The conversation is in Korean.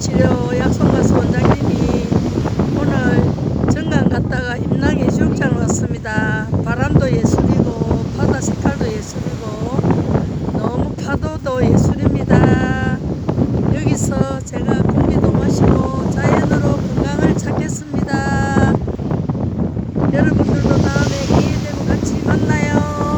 치료 약손가수 원장님이 오늘 정강 갔다가 임랑이 주육장 왔습니다. 바람도 예술이고 바다 색깔도 예술이고 너무 파도도 예술입니다. 여기서 제가 공기도 마시고 자연으로 건강을 찾겠습니다. 여러분들도 다음에 기회 되면 같이 만나요.